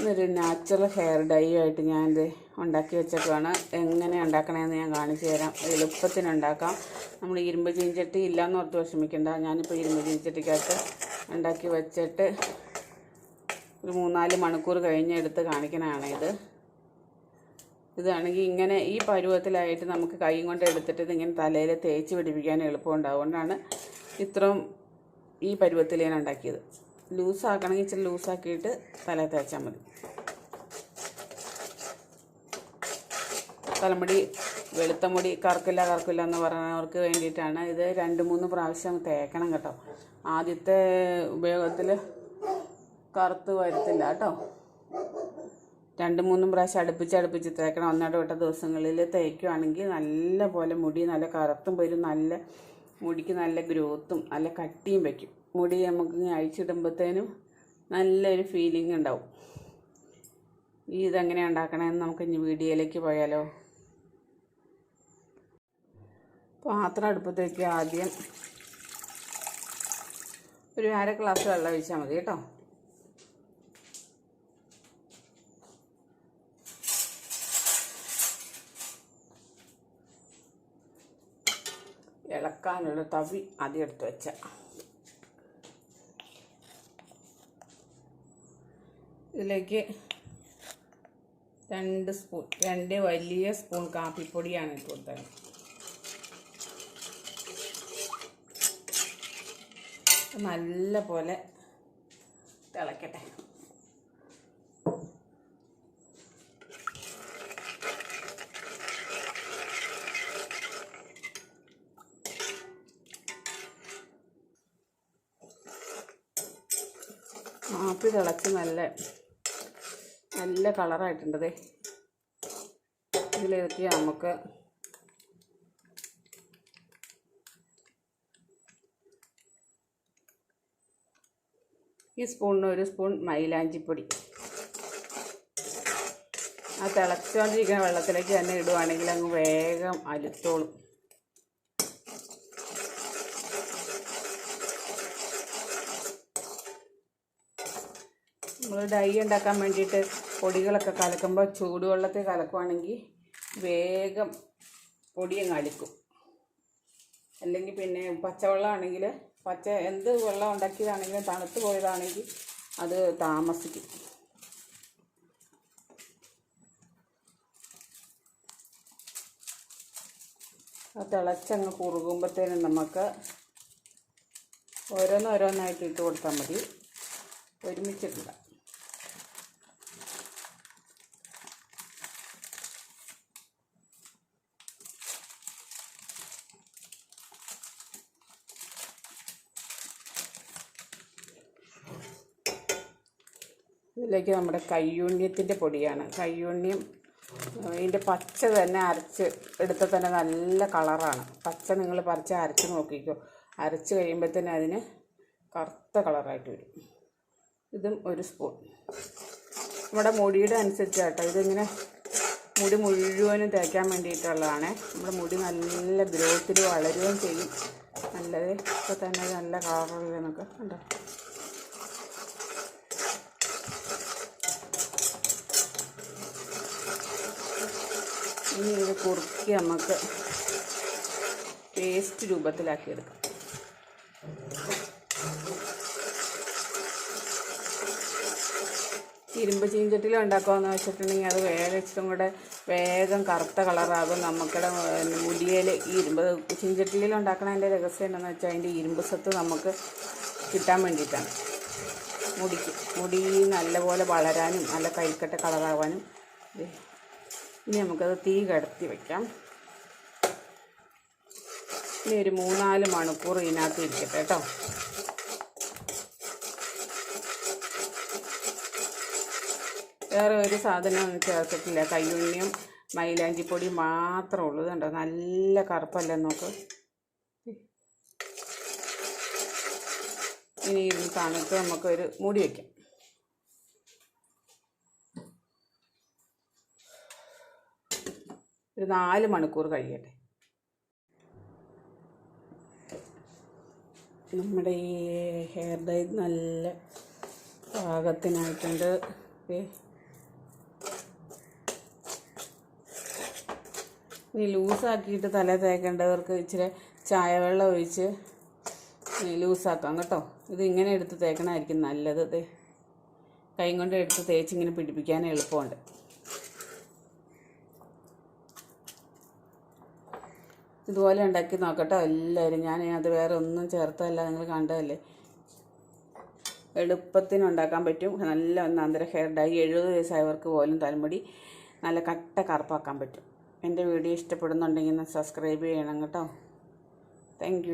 ഇന്നൊരു natural hair dye ആയിട്ട് ഞാൻ ഇത് ഉണ്ടാക്കി വെച്ചേക്കാണ് എങ്ങനെ ഉണ്ടാക്കണമെന്ന് ഞാൻ കാണിച്ചു തരാം. എളുപ്പത്തിന് ഉണ്ടാക്കാം. നമ്മൾ ഇരുമ്പ് ചീഞ്ചട്ടി ഇല്ലയെന്ന് ഓർത്ത് വിഷമിക്കണ്ട. ഞാനിപ്പോൾ ഇരുമ്പ് ചീഞ്ചട്ടിക്കകത്ത് ഉണ്ടാക്കി വെച്ചിട്ട് ഒരു മൂന്നാൽ മണിക്കൂർ കഴിഞ്ഞ് എടുത്ത് കാണിക്കണതാണ് ഇത്. ഇതാണെങ്കിൽ ഇങ്ങനെ ഈ പരുവത്തിലായിട്ട് നമുക്ക് കൈ കൊണ്ട് എടുത്തിട്ട് ഇതിങ്ങനെ തലയിൽ തേച്ച് പിടിപ്പിക്കാൻ എളുപ്പമുണ്ടാവും അതുകൊണ്ടാണ് ഇത്രയും ഈ പരുവത്തിൽ ഞാൻ ഉണ്ടാക്കിയത്. ലൂസാക്കണമെങ്കിൽ ഇച്ചിരി ലൂസാക്കിയിട്ട് തല തേച്ചാൽ മതി. തലമുടി വെളുത്ത മുടി കറക്കില്ല കറക്കില്ല എന്ന് പറയുന്നവർക്ക് വേണ്ടിയിട്ടാണ് ഇത് രണ്ട് മൂന്ന് പ്രാവശ്യം തേക്കണം കേട്ടോ. ആദ്യത്തെ ഉപയോഗത്തിൽ കറുത്ത് വരത്തില്ല കേട്ടോ. രണ്ട് മൂന്നും പ്രാവശ്യം അടുപ്പിച്ച് അടുപ്പിച്ച് തേക്കണം. ഒന്നാട് വിട്ട ദിവസങ്ങളിൽ തേക്കുകയാണെങ്കിൽ നല്ല പോലെ മുടി നല്ല കറുത്തും വരും നല്ല മുടിക്ക് നല്ല ഗ്രോത്തും നല്ല കട്ടിയും വയ്ക്കും. മുടി നമുക്ക് അഴിച്ചിടുമ്പോഴത്തേനും നല്ലൊരു ഫീലിംഗ് ഉണ്ടാവും. ഈ ഇതെങ്ങനെ ഉണ്ടാക്കണമെന്ന് നമുക്ക് ഇനി വീഡിയോയിലേക്ക് പോയാലോ? പാത്രം അടുപ്പത്തേക്ക് ആദ്യം. ഒരു അര ഗ്ലാസ് വെള്ളം ഒഴിച്ചാൽ മതി കേട്ടോ. ഇളക്കാനുള്ള തവി ആദ്യം എടുത്ത് വെച്ച. ഇതിലേക്ക് രണ്ട് സ്പൂൺ രണ്ട് വലിയ സ്പൂൺ കാപ്പിപ്പൊടിയാണ് ഇട്ട് കൊടുത്തത്. നല്ല പോലെ തിളക്കട്ടെ. കാപ്പി തിളച്ച് നല്ല നല്ല കളറായിട്ടുണ്ടത് ഇതിലേക്ക് നമുക്ക് ഈ സ്പൂണിന് ഒരു സ്പൂൺ മൈലാഞ്ചിപ്പൊടി ആ തിളച്ചുകൊണ്ടിരിക്കുന്ന വെള്ളത്തിലേക്ക് തന്നെ ഇടുവാണെങ്കിൽ അങ്ങ് വേഗം അലുത്തോളും നമ്മൾ ഡൈ ഉണ്ടാക്കാൻ വേണ്ടിയിട്ട് പൊടികളൊക്കെ കലക്കുമ്പോൾ ചൂടുവെള്ളത്തിൽ കലക്കുവാണെങ്കിൽ വേഗം പൊടിയങ്ങ് അടിക്കും. അല്ലെങ്കിൽ പിന്നെ പച്ചവെള്ളമാണെങ്കിൽ പച്ച എന്ത് വെള്ളം ഉണ്ടാക്കിയതാണെങ്കിലും തണുത്ത് പോയതാണെങ്കിൽ അത് താമസിക്കും. അത് തിളച്ചങ്ങ് കുറുകുമ്പോഴത്തേനും നമുക്ക് ഓരോന്നോരോന്നായിട്ട് ഇട്ട് കൊടുത്താൽ മതി. ഒരുമിച്ചിട്ടില്ല ഇതിലേക്ക് നമ്മുടെ കയ്യൂണ്യത്തിന്റെ പൊടിയാണ്. കയ്യൂണ്യം ഇതിന്റെ പച്ച തന്നെ അരച്ച് എടുത്ത തന്നെ നല്ല കളറാണ്. പച്ച നിങ്ങൾ പറിച്ച് അരച്ച് നോക്കിക്കോ. അരച്ച് കഴിയുമ്പോഴത്തേന് അതിന് കറുത്ത കളറായിട്ട് വരും. ഇതും ഒരു സ്പൂൺ. നമ്മുടെ മുടിയുടെ അനുസരിച്ചാട്ടോ. ഇതിങ്ങനെ മുടി മുഴുവനും തേക്കാൻ വേണ്ടിയിട്ടുള്ളതാണ്. നമ്മുടെ മുടി നല്ല ഗ്രോത്തിൽ വളരുകയും ചെയ്യും. നല്ലത് ഇപ്പോൾ തന്നെ നല്ല കളറിൽ നമുക്ക് കണ്ടോ? ഇനി ഇത് കുറുക്കി നമുക്ക് പേസ്റ്റ് രൂപത്തിലാക്കി എടുക്കാം ഇരുമ്പ് ചീഞ്ചട്ടിയിൽ ഉണ്ടാക്കാമെന്ന് വെച്ചിട്ടുണ്ടെങ്കിൽ അത് വേഗം ഇച്ചിരി കൂടെ വേഗം കറുത്ത കളറാകും നമുക്കിടെ മുടിയിൽ ഈ ഇരുമ്പ് ചീഞ്ചട്ടിയിൽ ഉണ്ടാക്കണതിന്റെ രഹസ്യം എന്താണെന്ന് വെച്ചാൽ അതിന്റെ ഇരുമ്പ് സത്ത് നമുക്ക് കിട്ടാൻ വേണ്ടിയിട്ടാണ് മുടിക്ക് മുടി നല്ലപോലെ വളരാനും നല്ല കൈക്കട്ട കളറാവാനും. ഇനി നമുക്കത് തീ കടത്തി വയ്ക്കാം ഇനി ഒരു മൂന്നാൽ മണിക്കൂർ ഇതിനകത്ത് ഇരിക്കട്ടെ കേട്ടോ. വേറെ ഒരു സാധനം ചേർത്തിട്ടില്ല. കയ്യുണ്ണിയും മൈലാഞ്ചിപ്പൊടി മാത്രമേ ഉള്ളൂ. കണ്ടോ നല്ല കറുപ്പല്ലേ നോക്ക്. ഇനി ഇരുന്ന് തണുത്ത് നമുക്കൊരു മൂടി വയ്ക്കാം ഒരു നാല് മണിക്കൂർ കഴിയട്ടെ. നമ്മുടെ ഈ ഹെയർ ഡൈ നല്ല പാകത്തിനായിട്ടുണ്ട്. ഇനി ലൂസാക്കിയിട്ട് തല തേക്കേണ്ടവർക്ക് ഇച്ചിരി ചായവെള്ളം ഒഴിച്ച് ലൂസാക്കാം കേട്ടോ. ഇത് ഇങ്ങനെ എടുത്ത് തേക്കണമായിരിക്കും നല്ലത്. കൈ കൊണ്ട് എടുത്ത് തേച്ച് ഇങ്ങനെ പിടിപ്പിക്കാൻ എളുപ്പമുണ്ട്. ഇതുപോലെ ഉണ്ടാക്കി നോക്കട്ടോ. എല്ലാവരും ഞാൻ അത് വേറെ ഒന്നും ചേർത്തതല്ല. നിങ്ങൾ കണ്ടതല്ലേ? എളുപ്പത്തിന് ഉണ്ടാക്കാൻ പറ്റും. നല്ല ഒന്നാന്തര ഹെയർ ഡൈ എഴുപത് വയസ്സായവർക്ക് പോലും തലമുടി നല്ല കട്ട കറുപ്പാക്കാൻ പറ്റും. എന്റെ വീഡിയോ ഇഷ്ടപ്പെടുന്നുണ്ടെങ്കിൽ സബ്സ്ക്രൈബ് ചെയ്യണം കേട്ടോ. താങ്ക്